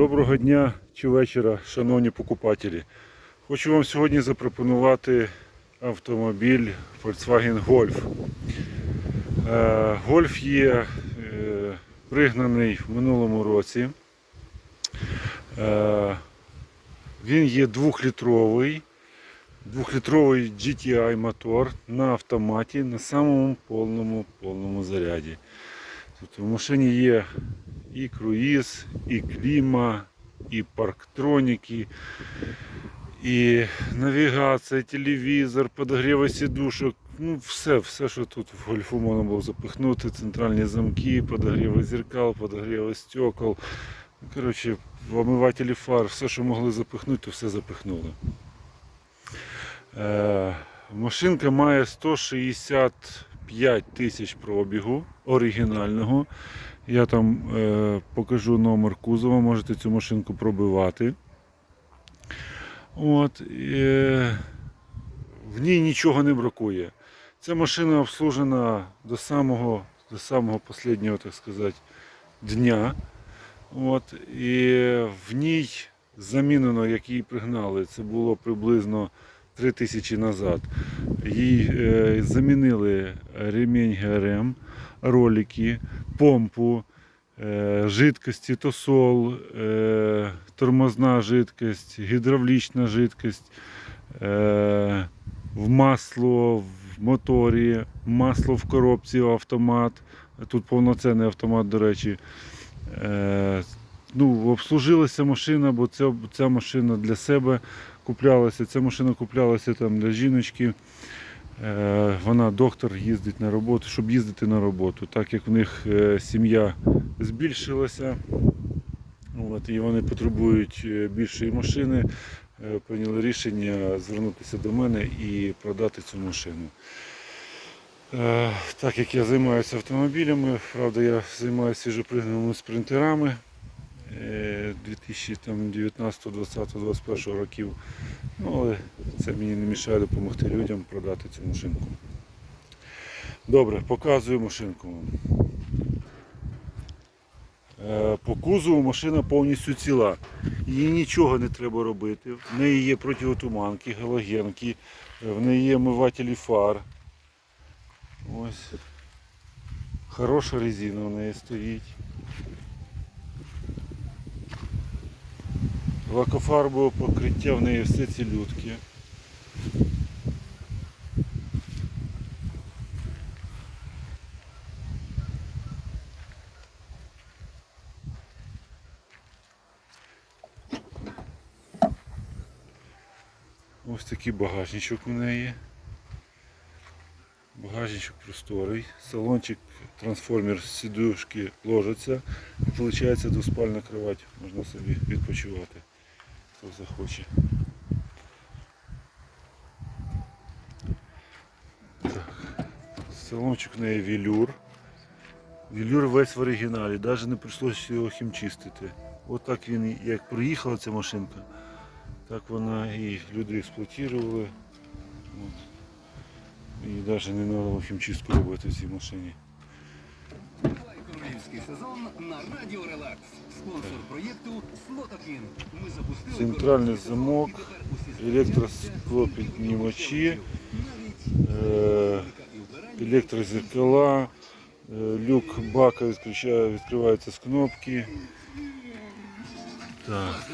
Доброго дня чи вечора, шановні покупателі. Хочу вам сьогодні запропонувати автомобіль Volkswagen Golf. Е, Golf є е, пригнаний в минулому році. Е, Він є двохлітровий, двохлітровий GTI мотор на автоматі на самому повному повному заряді. Тобто в машині є і круїз, і кліма, і парктроніки, і навігація, телевізор, подогріви сідушок. Ну, все, все, що тут в гольфу можна було запихнути, центральні замки, подогріви зеркал, подогріви стекол. Коротше, омивателі фар, все, що могли запихнути, то все запихнули. Е, машинка має 165 тисяч пробігу оригінального. Я там е, покажу номер кузова, можете цю машинку пробивати. От, е, в ній нічого не бракує. Ця машина обслужена до самого, до самого останнього, так сказати, дня. От, і в ній замінено, як її пригнали, це було приблизно 3 тисячі назад. Їй е, замінили ремінь ГРМ, ролики, помпу, е, жидкості, тосол, е, тормозна жидкость, гідравлічна жидкость, е, в масло в моторі, масло в коробці, автомат. Тут повноцінний автомат, до речі. Ну, обслужилася машина, бо ця, ця машина для себе куплялася. Ця машина куплялася там для жіночки. Е, Вона доктор їздить на роботу, щоб їздити на роботу. Так як в них е, сім'я збільшилася, от, і вони потребують е, більшої машини, прийняли рішення звернутися до мене і продати цю машину. Так як я займаюся автомобілями, правда, я займаюся свіжопригнаними спринтерами 2019, 20, 21 років. Ну, але це мені не мішає допомогти людям продати цю машинку. Добре, показую машинку. Е, По кузову машина повністю ціла. Їй нічого не треба робити. В неї є противотуманки, галогенки, в неї є омивателі фар. Ось. Хороша резина в неї стоїть. Лакофарбове покриття в неї все цілютки. Ось такий багажничок у неї. Багажничок просторий, салончик, трансформер сідушки ложиться і виходить двоспальна кровать, можна собі відпочивати, хто захоче. Так. Салончик в неї велюр. Велюр весь в оригіналі, навіть не прийшлося його хімчистити. От так він, як приїхала ця машинка, так вона і люди експлуатували. От. І навіть не треба хімчистку робити в цій машині. Королівський сезон на Радіо Релакс. Спонсор проєкту Слотокін. Ми запустили Центральний замок, електросклопіднімачі, е, електрозеркала, е, люк бака відкривається з кнопки. Так,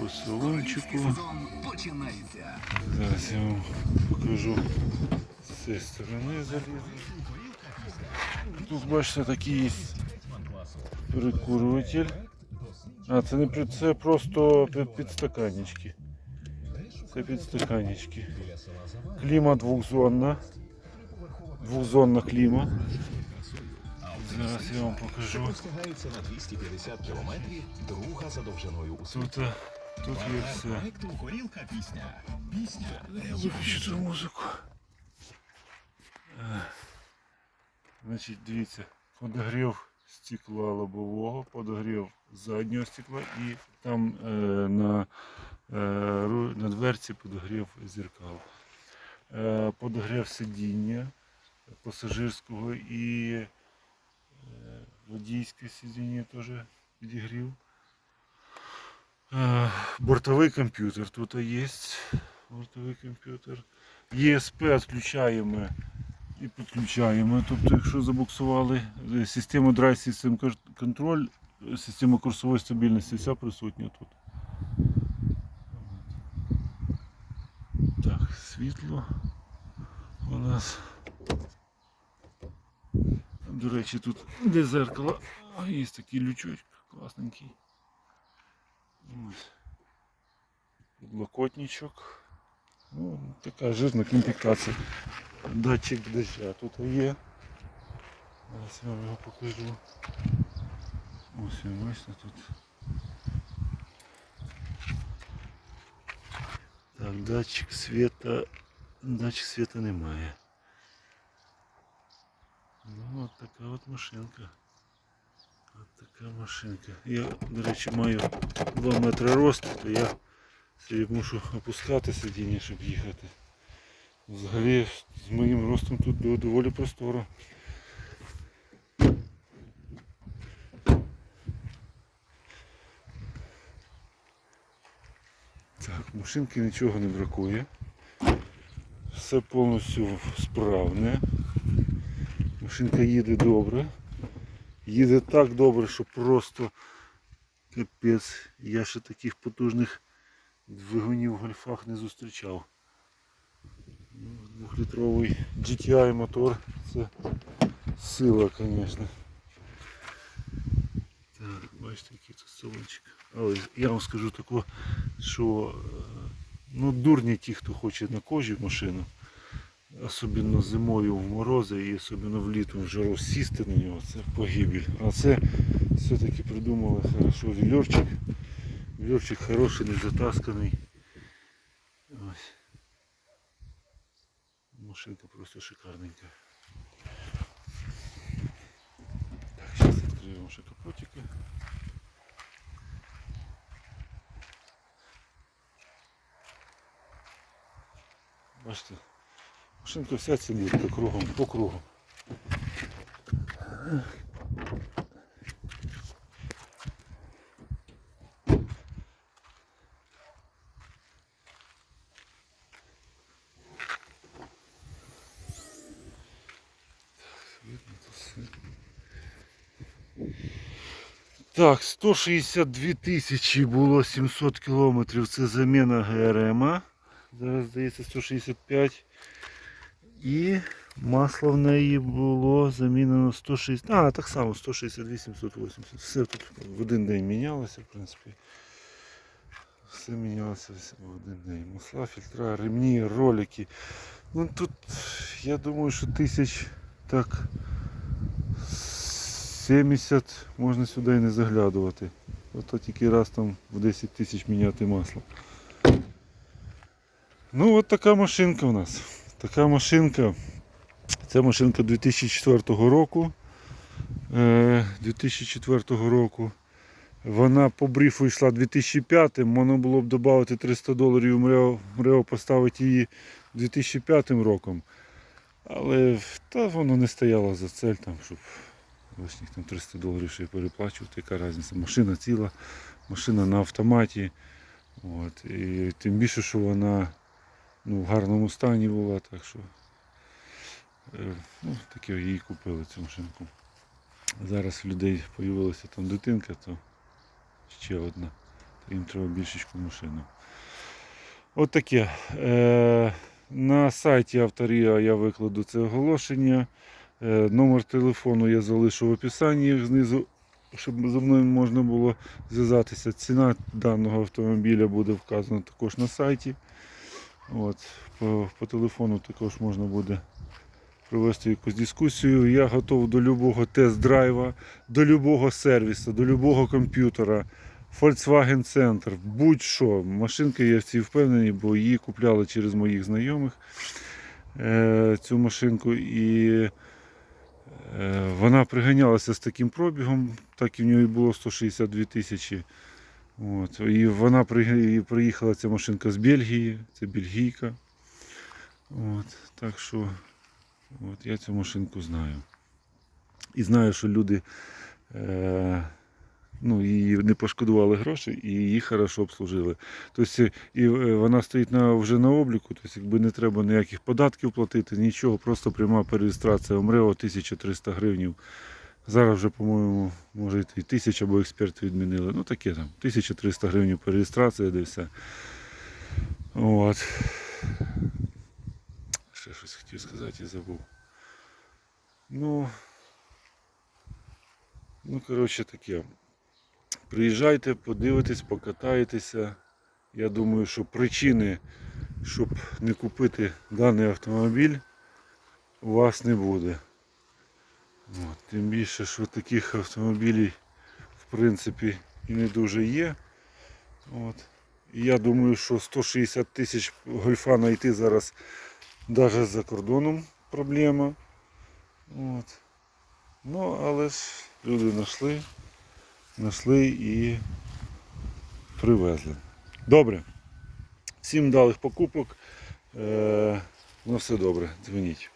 по салончику. Зараз я вам покажу з цієї сторони залізу. Тут бачите такий є перекурюватель. А, це не при- це просто під- підстаканнички. Це підстаканнички. Кліма двохзонна. Двохзонна кліма. Зараз я вам покажу. Розтягаються на 250 кілометрів, друга за довжиною у світі. Тут, тут є все. Проекту Горілка пісня. Пісня Я виключу цю музику. Значить, дивіться, подогрів стекла лобового, подогрів заднього стекла і там е, на, е, на дверці подогрів зеркал. Е, подогрів сидіння пасажирського і е, водійське сидіння теж підігрів. Е, Бортовий комп'ютер тут є. Бортовий комп'ютер. ЄСП відключаємо і підключаємо. Тобто, якщо забуксували е, систему Drive System Con- Control, е, система курсової стабільності, вся присутня тут. Так, світло у нас. До речі, тут де зеркало, є такий лючочок класненький. Ось. Ну, така жирна комплектація. Датчик дождя тут є. Зараз я вам його покажу. Ось він, бачите тут. Так, датчик света. Датчик света немає. Ну, от така от машинка. От така машинка. Я, до речі, маю 2 метри росту, то я собі мушу опускати сидіння, щоб їхати. Взагалі з моїм ростом тут до- доволі просторо. Так, машинки нічого не бракує. Все повністю справне. Машинка їде добре. Їде так добре, що просто капець. Я ще таких потужних двигунів в гольфах не зустрічав. Двохлітровий GTI мотор це сила, звісно. Так, бачите, який тут салончик. Але я вам скажу таке, що е, ну, дурні ті, хто хоче на кожі машину, особливо зимою в морози і особливо влітку в жару сісти на нього, це погибель. А це все-таки придумали хорошо вільорчик. Вільорчик хороший, не затасканий. Машинка просто шикарненька. Так, сейчас откроем уже капотика. Бачите, машинка вся циліндрика кругом, по кругу. Так, 162 тисячі було 700 кілометрів. Це заміна ГРМ. Зараз здається 165. І масло в неї було замінено 160. А, так само 162 780. Все тут в один день мінялося, в принципі. Все мінялося в один день. Масла, фільтра, ремні, ролики. Ну тут я думаю, що тисяч так 70 можна сюди і не заглядувати. Ото тільки раз там в 10 тисяч міняти масло. Ну от така машинка у нас. Така машинка. Це машинка 2004 року. Е, 2004 року. Вона по бріфу йшла 2005, можна було б додати 300 доларів МРЕО поставити її 2005 роком. Але та воно не стояло за цель, там, щоб лишніх там 300 доларів ще переплачувати, яка різниця. Машина ціла, машина на автоматі. От. І тим більше, що вона ну, в гарному стані була, так що е, ну, таке її купили цю машинку. Зараз в людей з'явилася там дитинка, то ще одна. Їм треба більшечку машину. От таке. Е, на сайті Авторія я викладу це оголошення. Е, номер телефону я залишу в описанні знизу, щоб зі мною можна було зв'язатися. Ціна даного автомобіля буде вказана також на сайті. От, по, по телефону також можна буде провести якусь дискусію. Я готов до любого тест-драйва, до любого сервісу, до любого комп'ютера. Volkswagen Center, будь-що. Машинка я в цій впевнений, бо її купляли через моїх знайомих е, цю машинку. І вона приганялася з таким пробігом, так і в нього було 162 тисячі. От. І вона приїхала ця машинка з Бельгії, це бельгійка. От. Так що от, я цю машинку знаю. І знаю, що люди е, Ну, її не пошкодували гроші і її хорошо обслужили. Тобто, і е, вона стоїть на, вже на обліку, тобто, якби не треба ніяких податків платити, нічого, просто пряма перереєстрація ОМРЕО 1300 гривень. Зараз вже, по-моєму, може і тисяча, бо експерти відмінили. Ну таке там, 1300 гривень перереєстрація, де все. От. Ще щось хотів сказати і забув. Ну, ну, коротше таке. Приїжджайте, подивитесь, покатаєтеся. Я думаю, що причини, щоб не купити даний автомобіль, у вас не буде. От, тим більше, що таких автомобілів в принципі і не дуже є. От. Я думаю, що 160 тисяч гольфа знайти зараз навіть за кордоном проблема. От. Ну, але ж люди знайшли, знайшли і привезли. Добре. Всім далих покупок. На все добре. Дзвоніть.